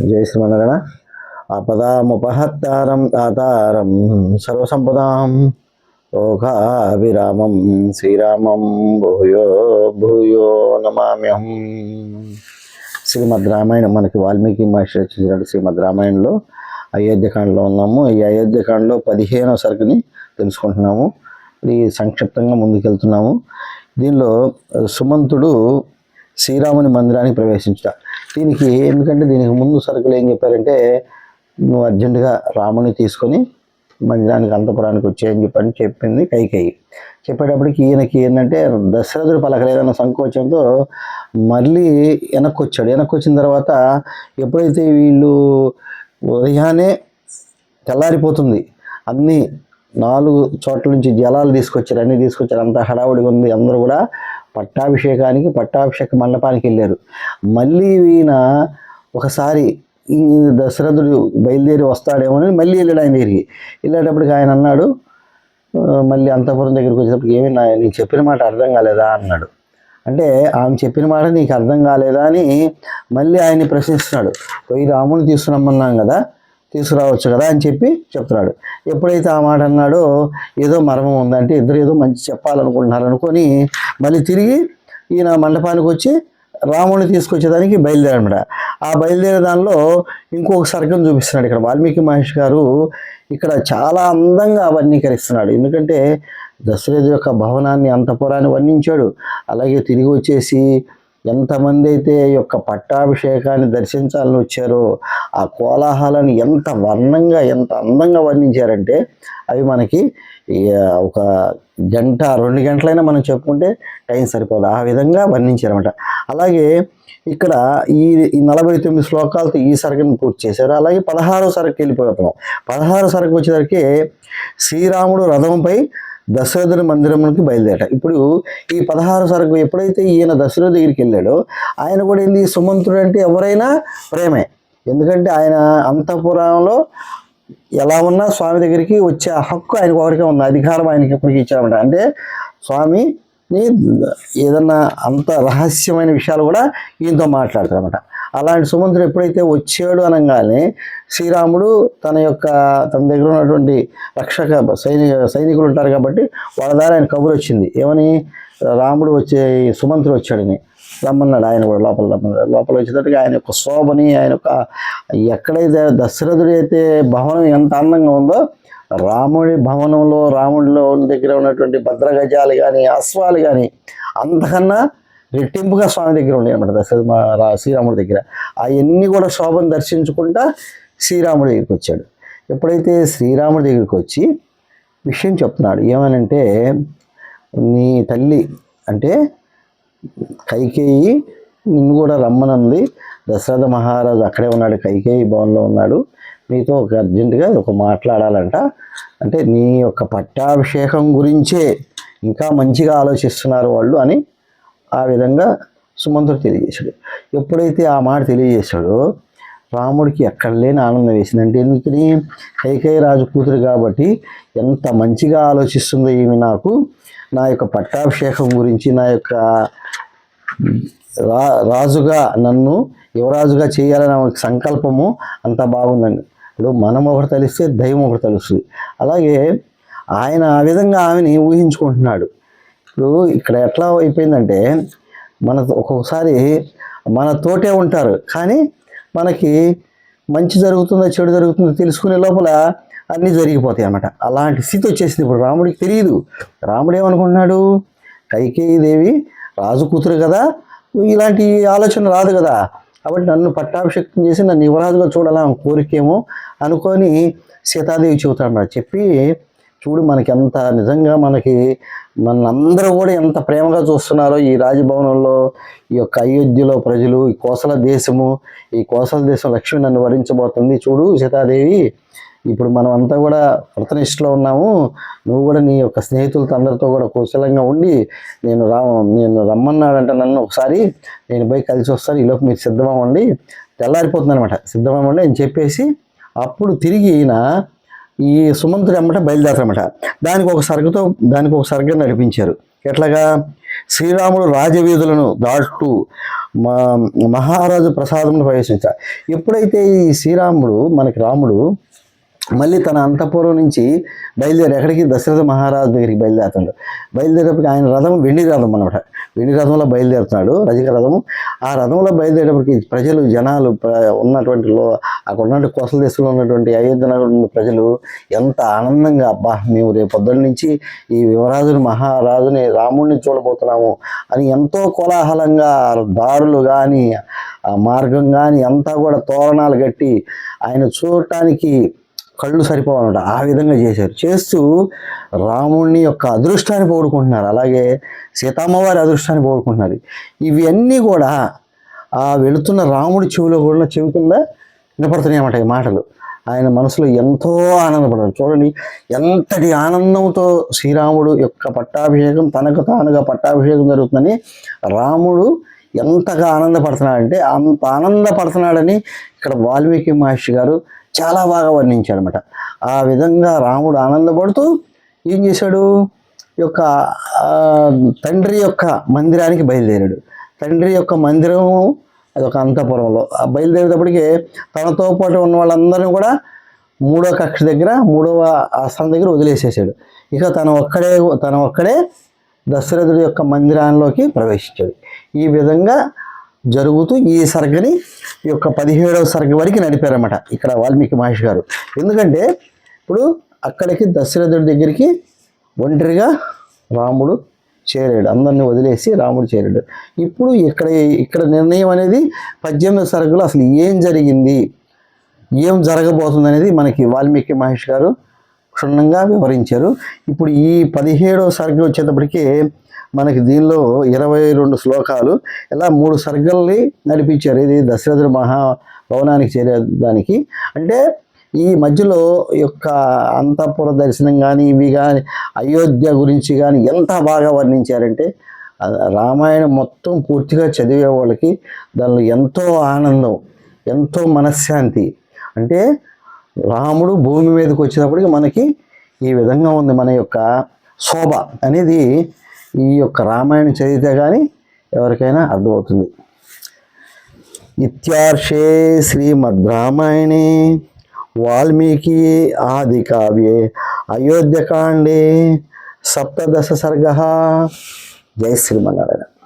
జై శ్రీమన్నారాయణ. అపదాముపహత్తారం దాతారం సర్వసంపదాం. లోకాభిరామం శ్రీరామం భూయో భూయో నమామ్యహం. శ్రీమద్ రామాయణం మనకి వాల్మీకి మహర్షి రచించిన శ్రీమద్ రామాయణంలో అయోధ్యకాండలో ఉన్నాము. ఈ అయోధ్యకాండలో పదిహేనవ సరుకుని తెలుసుకుంటున్నాము. ఇది సంక్షిప్తంగా ముందుకెళ్తున్నాము. దీనిలో సుమంతుడు శ్రీరాముని మందిరానికి ప్రవేశించాడు. దీనికి ఎందుకంటే దీనికి ముందు సరుకులు ఏం చెప్పారంటే నువ్వు అర్జెంటుగా రాముని తీసుకొని మందిరానికి అంతపురానికి వచ్చేయని చెప్పని చెప్పింది కైకేయి. చెప్పేటప్పటికి ఈయనకి ఏంటంటే దశరథుడు పలకలేదన్న సంకోచంతో మళ్ళీ వెనక్కి వచ్చాడు వెనక్కి వచ్చిన తర్వాత ఎప్పుడైతే వీళ్ళు ఉదయాన్నే తెల్లారిపోతుంది అన్ని నాలుగు చోట్ల నుంచి జలాలు తీసుకొచ్చారు అన్ని తీసుకొచ్చారు అంత హడావుడిగా ఉంది అందరూ కూడా పట్టాభిషేకానికి పట్టాభిషేక మండపానికి వెళ్ళారు. మళ్ళీ ఈయన ఒకసారి ఈ దశరథుడు బయలుదేరి వస్తాడేమో అని మళ్ళీ వెళ్ళాడు ఆయన దగ్గరికి. వెళ్ళేటప్పటికి ఆయన అన్నాడు మళ్ళీ అంతపురం దగ్గరికి వచ్చేటప్పుడు ఏమి నేను నీకు చెప్పిన మాట అర్థం కాలేదా? అన్నాడు. అంటే ఆమె చెప్పిన మాట నీకు అర్థం కాలేదా అని మళ్ళీ ఆయన్ని ప్రశ్నిస్తున్నాడు. పోయి రాముని తీసుకురమ్మన్నాం కదా తీసుకురావచ్చు కదా అని చెప్పి చెప్తున్నాడు. ఎప్పుడైతే ఆ మాట అన్నాడో ఏదో మర్మం ఉందంటే ఇద్దరు ఏదో మంచి చెప్పాలనుకుంటున్నారు అనుకొని మళ్ళీ తిరిగి ఈయన మండపానికి వచ్చి రాముడిని తీసుకొచ్చేదానికి బయలుదేరనమాట ఆ బయలుదేరే దానిలో ఇంకొక సర్గం చూపిస్తున్నాడు ఇక్కడ వాల్మీకి మహేష్ గారు. ఇక్కడ చాలా అందంగా వర్ణీకరిస్తున్నాడు. ఎందుకంటే దశరథ యొక్క భవనాన్ని అంతపురాన్ని వర్ణించాడు. అలాగే తిరిగి వచ్చేసి ఎంతమంది అయితే ఈ యొక్క పట్టాభిషేకాన్ని దర్శించాలని వచ్చారో ఆ కోలాహలాన్ని ఎంత వర్ణంగా ఎంత అందంగా వర్ణించారంటే అవి మనకి ఒక గంట రెండు గంటలైనా మనం చెప్పుకుంటే టైం సరిపోదు. ఆ విధంగా వర్ణించారన్నమాట. అలాగే ఇక్కడ ఈ నలభై తొమ్మిది శ్లోకాలతో ఈ సరుకుని పూర్తి చేశారు. అలాగే పదహారో సరుకు వెళ్ళిపోతున్నాం. పదహారో సరుకు వచ్చేసరికి శ్రీరాముడు రథంపై దశరథుని మందిరంలోకి బయలుదేరట. ఇప్పుడు ఈ పదహారు సరకు ఎప్పుడైతే ఈయన దశరథ దగ్గరికి వెళ్ళాడో ఆయన కూడా ఏంది? సుమంతుడు అంటే ఎవరైనా ప్రేమే. ఎందుకంటే ఆయన అంతఃపురంలో ఎలా ఉన్నా స్వామి దగ్గరికి వచ్చే హక్కు ఆయనకు ఒకరికే ఉంది. అధికారం ఆయనకి ఎప్పటికీ ఇచ్చారన్నమాట అంటే స్వామి ఏదన్నా అంత రహస్యమైన విషయాలు కూడా ఈయనతో మాట్లాడతారన్నమాట అలాంటి సుమంతుడు ఎప్పుడైతే వచ్చాడు అనగానే శ్రీరాముడు తన యొక్క తన దగ్గర ఉన్నటువంటి రక్షక సైనిక సైనికులు ఉంటారు కాబట్టి వాళ్ళ ద్వారా ఆయన కబురు వచ్చింది. ఏమని? రాముడు వచ్చే సుమంతుడు వచ్చాడని. రమ్మన్నాడు ఆయన కూడా లోపల రమ్మన్నాడు. లోపల వచ్చేటట్టుగా ఆయన యొక్క శోభని ఆయన యొక్క ఎక్కడైతే దశరథుడు అయితే భవనం ఎంత అందంగా ఉందో రాముడి భవనంలో రాముడిలో దగ్గర ఉన్నటువంటి భద్రగజాలు కానీ అశ్వాలు కానీ అంతకన్నా రెట్టింపుగా స్వామి దగ్గర ఉన్నాయన్నమాట దశరథ మా రా- శ్రీరాముడి దగ్గర. అవన్నీ కూడా శోభను దర్శించుకుంటా శ్రీరాముడి దగ్గరికి వచ్చాడు. ఎప్పుడైతే శ్రీరాముడి దగ్గరికి వచ్చి విషయం చెప్తున్నాడు ఏమనంటే నీ తల్లి అంటే కైకేయి నిన్ను కూడా రమ్మనంది. దశరథ మహారాజు అక్కడే ఉన్నాడు కైకేయి భవన్లో ఉన్నాడు. నీతో ఒక అర్జెంటుగా ఒక మాట్లాడాలంట. అంటే నీ యొక్క పట్టాభిషేకం గురించే ఇంకా మంచిగా ఆలోచిస్తున్నారు వాళ్ళు అని ఆ విధంగా సుమంతుడు తెలియజేశాడు. ఎప్పుడైతే ఆ మాట తెలియజేశాడో రాముడికి ఎక్కడ లేని ఆనందం వేసిందంటే ఎందుకని? కైకేయి రాజు కూతురు కాబట్టి ఎంత మంచిగా ఆలోచిస్తుందో ఏమి నాకు? నా యొక్క పట్టాభిషేకం గురించి నా యొక్క రా రాజుగా నన్ను యువరాజుగా చేయాలని ఆమెకు సంకల్పము అంత బాగుందండి. ఇప్పుడు మనం ఒకటి తెలిస్తే దైవం ఒకటి తెలుస్తుంది. అలాగే ఆయన ఆ విధంగా ఆమెని ఊహించుకుంటున్నాడు. ఇప్పుడు ఇక్కడ ఎట్లా అయిపోయిందంటే మన ఒక్కొక్కసారి మన తోటే ఉంటారు కానీ మనకి మంచి జరుగుతుందో చెడు జరుగుతుందో తెలుసుకునే లోపల అన్నీ జరిగిపోతాయి అన్నమాట. అలాంటి స్థితి వచ్చేసింది. ఇప్పుడు రాముడికి తెలియదు రాముడు ఏమనుకుంటున్నాడు? కైకేయీదేవి రాజు కూతురు కదా ఇలాంటి ఆలోచన రాదు కదా. కాబట్టి నన్ను పట్టాభిషేకం చేసి నన్ను యువరాజుగా చూడాలని కోరికేమో అనుకొని సీతాదేవి చెబుతాడు చెప్పి చూడు మనకి ఎంత నిజంగా మనకి మనందరూ కూడా ఎంత ప్రేమగా చూస్తున్నారో ఈ రాజభవనంలో ఈ యొక్క అయోధ్యలో ప్రజలు ఈ కోసల దేశము ఈ కోసల దేశం లక్ష్మి నన్ను వరించబోతుంది. చూడు సీతాదేవి ఇప్పుడు మనం అంతా కూడా వ్రతనిష్టలో ఉన్నాము. నువ్వు కూడా నీ యొక్క స్నేహితులతో అందరితో కూడా కుశలంగా ఉండి నేను రా నేను రమ్మన్నాడంటే నన్ను ఒకసారి. నేను పోయి కలిసి వస్తాను. ఈలోపు మీరు సిద్ధమవ్వండి. తెల్లారిపోతుంది అనమాట సిద్ధమవ్వండి అని చెప్పేసి అప్పుడు తిరిగి ఈయన ఈ సుమంతుడు అమ్మట బయలుదేరతారన్నమాట దానికి ఒక సరుకుతో దానికి ఒక సరుకు నడిపించారు. ఎట్లాగా? శ్రీరాముడు రాజవీధులను దాటుతూ మా మహారాజు ప్రసాదమును ప్రవేశించారు ఎప్పుడైతే ఈ శ్రీరాముడు మనకి రాముడు మళ్ళీ తన అంతఃపురం నుంచి బయలుదేరి ఎక్కడికి? దశరథ మహారాజు దగ్గరికి బయలుదేరుతాడు. బయలుదేరేటప్పటికి ఆయన రథం వెండి రథం అనమాట వెండి రథంలో బయలుదేరుతున్నాడు రజక రథము ఆ రథంలో బయలుదేరేటప్పటికి ప్రజలు జనాలు ప్ర- ఉన్నటువంటి లో అక్కడ ఉన్నటువంటి కోసల దేశంలో ఉన్నటువంటి అయోధ్య ప్రజలు ఎంత ఆనందంగా అబ్బా మేము రేపు పొద్దున్న నుంచి ఈ యువరాజుని మహారాజుని రాముడిని చూడబోతున్నాము అని ఎంతో కోలాహలంగా దారులు కానీ మార్గం కానీ అంతా కూడా తోరణాలు కట్టి ఆయన చూడటానికి కళ్ళు సరిపోవాలన్నమాట. ఆ విధంగా చేశారు. చేస్తూ రాముడిని యొక్క అదృష్టాన్ని పోగొట్టుకుంటున్నారు. అలాగే సీతమ్మవారి అదృష్టాన్ని పోగొట్టుకుంటున్నారు. ఇవన్నీ కూడా ఆ వెళుతున్న రాముడి చెవిలో కూడా చెవి కింద వినపడుతున్నాయి అన్నమాట ఈ మాటలు. ఆయన మనసులో ఎంతో ఆనందపడ్డారు చూడండి ఎంతటి ఆనందంతో శ్రీరాముడు యొక్క పట్టాభిషేకం తనకు తానుగా పట్టాభిషేకం జరుగుతుందని రాముడు ఎంతగా ఆనందపడుతున్నాడంటే అంత ఆనందపడుతున్నాడని ఇక్కడ వాల్మీకి మహర్షి గారు చాలా బాగా వర్ణించాడనమాట ఆ విధంగా రాముడు ఆనందపడుతూ ఏం చేశాడు? యొక్క తండ్రి యొక్క మందిరానికి బయలుదేరాడు. తండ్రి యొక్క మందిరం అదొక అంతఃపురంలో. ఆ బయలుదేరేటప్పటికి తనతో పాటు ఉన్న వాళ్ళందరినీ కూడా మూడో కక్ష దగ్గర మూడవ ఆస్థానం దగ్గర వదిలేసేసాడు. ఇక తను ఒక్కడే తన ఒక్కడే దశరథుడి యొక్క మందిరాల్లోకి ప్రవేశించాడు. ఈ విధంగా జరుగుతూ ఈ సర్గని ఈ యొక్క పదిహేడవ సర్గ వరకు నడిపారన్నమాట ఇక్కడ వాల్మీకి మహర్షి గారు. ఎందుకంటే ఇప్పుడు అక్కడికి దశరథుడి దగ్గరికి ఒంటరిగా రాముడు చేరాడు. అందరిని వదిలేసి రాముడు చేరాడు. ఇప్పుడు ఇక్కడ ఇక్కడ నిర్ణయం అనేది పద్దెనిమిది సరుకులు అసలు ఏం జరిగింది? ఏం జరగబోతుంది అనేది మనకి వాల్మీకి మహేష్ గారు క్షుణ్ణంగా వివరించారు. ఇప్పుడు ఈ పదిహేడో సరుకు వచ్చేటప్పటికీ మనకి దీనిలో ఇరవై రెండు శ్లోకాలు ఇలా మూడు సర్గల్ని నడిపించారు. ఇది దశరథుడు మహా భవనానికి చేరేదానికి. అంటే ఈ మధ్యలో ఈ యొక్క అంతఃపుర దర్శనం కానీ ఇవి కానీ అయోధ్య గురించి కానీ ఎంత బాగా వర్ణించారంటే రామాయణం మొత్తం పూర్తిగా చదివే వాళ్ళకి దానిలో ఎంతో ఆనందం ఎంతో మనశ్శాంతి. అంటే రాముడు భూమి మీదకి వచ్చేటప్పటికి మనకి ఈ విధంగా ఉంది మన యొక్క శోభ అనేది ఈ యొక్క రామాయణం చదివితే కానీ ఎవరికైనా అర్థమవుతుంది. ఇత్యార్షే శ్రీమద్ రామాయణే వాల్మీకి ఆది కావ్యే అయోధ్యకాండే సప్తదశ సర్గ. జై శ్రీమన్నారాయణ.